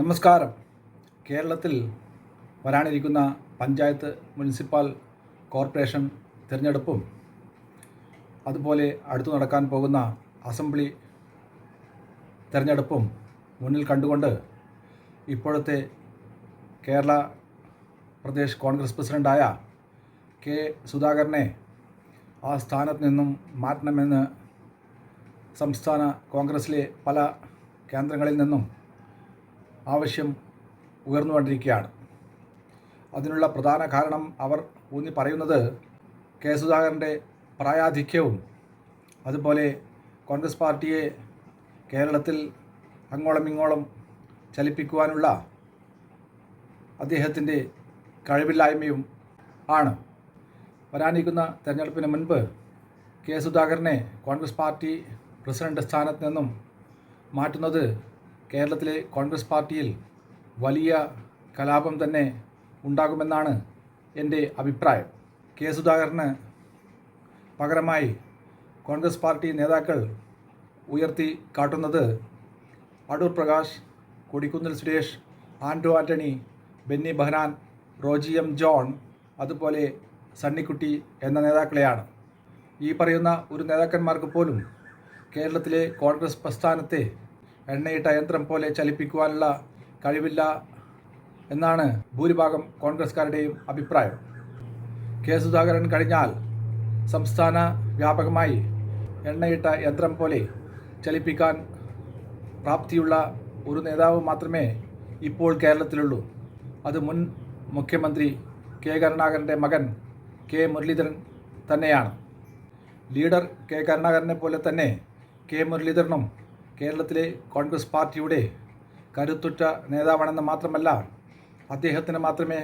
നമസ്കാരം. കേരളത്തിൽ വരാനിരിക്കുന്ന പഞ്ചായത്ത് മുനിസിപ്പൽ കോർപ്പറേഷൻ തിരഞ്ഞെടുപ്പും അതുപോലെ അടുത്തു നടക്കാൻ പോകുന്ന അസംബ്ലി തിരഞ്ഞെടുപ്പും മുന്നിൽ കണ്ടുകൊണ്ട് ഇപ്പോഴത്തെ കേരള പ്രദേശ് കോൺഗ്രസ് പ്രസിഡന്റായ കെ സുധാകരനെ ആ സ്ഥാനത്ത് നിന്നും മാറ്റണമെന്ന് സംസ്ഥാന കോൺഗ്രസിലെ പല കേന്ദ്രങ്ങളിൽ നിന്നും ആവശ്യം ഉയർന്നുകൊണ്ടിരിക്കുകയാണ്. അതിനുള്ള പ്രധാന കാരണം അവർ ഊന്നി പറയുന്നത് കെ സുധാകരന്റെ പ്രായാധിക്യവും അതുപോലെ കോൺഗ്രസ് പാർട്ടിയെ കേരളത്തിൽ അങ്ങോളം ഇങ്ങോളം ചലിപ്പിക്കുവാനുള്ള അദ്ദേഹത്തിന്റെ കഴിവില്ലായ്മയും ആണ്. വരാനിരിക്കുന്ന തെരഞ്ഞെടുപ്പിന് മുൻപ് കെ സുധാകരനെ കോൺഗ്രസ് പാർട്ടി പ്രസിഡന്റ് സ്ഥാനത്ത് നിന്നും മാറ്റുന്നത് കേരളത്തിലെ കോൺഗ്രസ് പാർട്ടിയിൽ വലിയ കലാപം തന്നെ ഉണ്ടാകുമെന്നാണ് എന്റെ അഭിപ്രായം. കെ സുധാകരന് പകരമായി കോൺഗ്രസ് പാർട്ടി നേതാക്കൾ ഉയർത്തി കാട്ടുന്നത് അടൂർ പ്രകാശ് കൊടിക്കുന്നിൽ സുരേഷ് ആൻഡോ ആന്റണി ബെന്നി ബഹനാൻ റോജി എം ജോൺ അതുപോലെ സണ്ണിക്കുട്ടി എന്ന നേതാക്കളെയാണ്. ഈ പറയുന്ന ഒരു നേതാക്കന്മാർക്ക് പോലും കേരളത്തിലെ കോൺഗ്രസ് പ്രസ്ഥാനത്തെ എണ്ണയിട്ട യന്ത്രം പോലെ ചലിപ്പിക്കുവാനുള്ള കഴിവില്ല എന്നാണ് ഭൂരിഭാഗം കോൺഗ്രസ്കാരുടെയും അഭിപ്രായം. കെ സുധാകരൻ കഴിഞ്ഞാൽ സംസ്ഥാന വ്യാപകമായി എണ്ണയിട്ട യന്ത്രം പോലെ ചലിപ്പിക്കാൻ പ്രാപ്തിയുള്ള ഒരു നേതാവ് മാത്രമേ ഇപ്പോൾ കേരളത്തിലുള്ളൂ. അത് മുൻ മുഖ്യമന്ത്രി കെ കരുണാകരന്റെ മകൻ കെ മുരളീധരൻ തന്നെയാണ്. ലീഡർ കെ കരുണാകരനെ പോലെ തന്നെ കെ മുരളീധരനും കേരളത്തിലെ കോൺഗ്രസ് പാർട്ടിയുടെ കരുത്തുറ്റ നേതാവാണെന്ന് മാത്രമല്ല അദ്ദേഹത്തിന് മാത്രമേ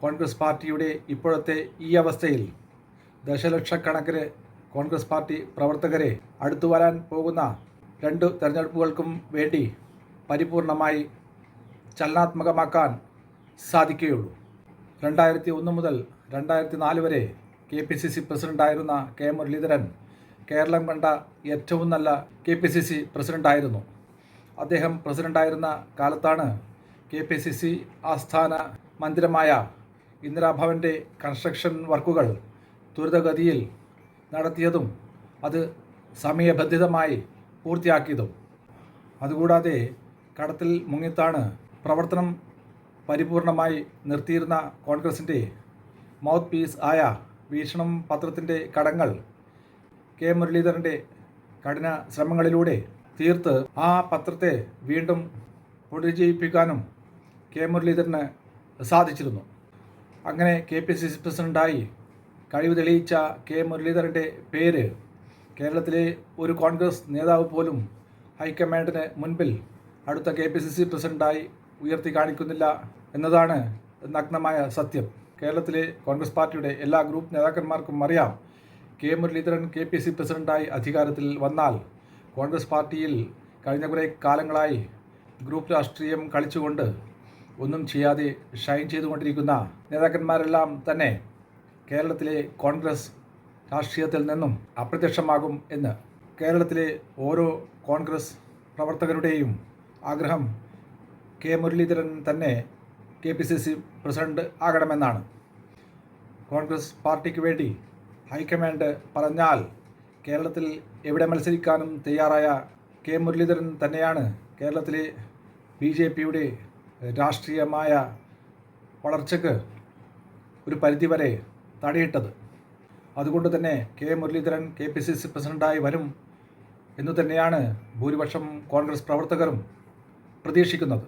കോൺഗ്രസ് പാർട്ടിയുടെ ഇപ്പോഴത്തെ ഈ അവസ്ഥയിൽ ദശലക്ഷക്കണക്കിന് കോൺഗ്രസ് പാർട്ടി പ്രവർത്തകരെ അടുത്തു വരാൻ പോകുന്ന രണ്ട് തെരഞ്ഞെടുപ്പുകൾക്കും വേണ്ടി പരിപൂർണമായി ചലനാത്മകമാക്കാൻ സാധിക്കുകയുള്ളൂ. രണ്ടായിരത്തി ഒന്ന് മുതൽ രണ്ടായിരത്തി നാല് വരെ കെ പി സി സി പ്രസിഡന്റായിരുന്ന കെ മുരളീധരൻ കേരളം കണ്ട ഏറ്റവും നല്ല കെ പി സി സി പ്രസിഡന്റായിരുന്നു അദ്ദേഹം പ്രസിഡന്റായിരുന്ന കാലത്താണ് കെ പി സി സി ആസ്ഥാന മന്ദിരമായ ഇന്ദിരാഭവന്റെ കൺസ്ട്രക്ഷൻ വർക്കുകൾ ത്വരിതഗതിയിൽ നടത്തിയതും അത് സമയബന്ധിതമായി പൂർത്തിയാക്കിയതും. അതുകൂടാതെ കടത്തിൽ മുങ്ങിത്താണ് പ്രവർത്തനം പരിപൂർണമായി നിർത്തിയിരുന്ന കോൺഗ്രസിന്റെ മൗത്ത് പീസ് ആയ വീക്ഷണം പത്രത്തിന്റെ കടങ്ങൾ കെ. മുരളീധരന്റെ കഠിന ശ്രമങ്ങളിലൂടെ തീർത്ത് ആ പത്രത്തെ വീണ്ടും പുനരുജ്ജീവിപ്പിക്കാനും കെ. മുരളീധരന് സാധിച്ചിരുന്നു. അങ്ങനെ കെ. പി. സി. സി പ്രസിഡന്റായി കഴിവ് തെളിയിച്ച കെ. മുരളീധരന്റെ പേര് കേരളത്തിലെ ഒരു കോൺഗ്രസ് നേതാവ് പോലും ഹൈക്കമാൻഡിന് മുൻപിൽ അടുത്ത കെ. പി. സി. സി പ്രസിഡന്റായി ഉയർത്തി കാണിക്കുന്നില്ല എന്നതാണ് നഗ്നമായ സത്യം. കേരളത്തിലെ കോൺഗ്രസ് പാർട്ടിയുടെ എല്ലാ ഗ്രൂപ്പ് നേതാക്കന്മാർക്കും അറിയാം K Muraleedharan K P C പ്രസിഡന്റായി അധികാരത്തിൽ വന്നാൽ കോൺഗ്രസ് പാർട്ടിയിൽ കഴിഞ്ഞ കുറേ കാലങ്ങളായി ഗ്രൂപ്പ് രാഷ്ട്രീയം കളിച്ചുകൊണ്ട് ഒന്നും ചെയ്യാതെ ഷൈൻ ചെയ്തുകൊണ്ടിരിക്കുന്ന നേതാക്കന്മാരെല്ലാം തന്നെ കേരളത്തിലെ കോൺഗ്രസ് രാഷ്ട്രീയത്തിൽ നിന്നും അപ്രത്യക്ഷമാകും എന്ന്. കേരളത്തിലെ ഓരോ കോൺഗ്രസ് പ്രവർത്തകരുടെയും ആഗ്രഹം കെ മുരളീധരൻ തന്നെ K P C C president ആകണമെന്നാണ്. Congress പാർട്ടിക്ക് വേണ്ടി ഹൈക്കമാൻഡ് പറഞ്ഞാൽ കേരളത്തിൽ എവിടെ മത്സരിക്കാനും തയ്യാറായ കെ മുരളീധരൻ തന്നെയാണ് കേരളത്തിലെ ബി ജെ പിയുടെ രാഷ്ട്രീയമായ വളർച്ചയ്ക്ക് ഒരു പരിധിവരെ തടയിട്ടത്. അതുകൊണ്ട് തന്നെ K Muraleedharan K P C C പ്രസിഡന്റായി വരും എന്നു തന്നെയാണ് ഭൂരിപക്ഷം കോൺഗ്രസ് പ്രവർത്തകരും പ്രതീക്ഷിക്കുന്നത്.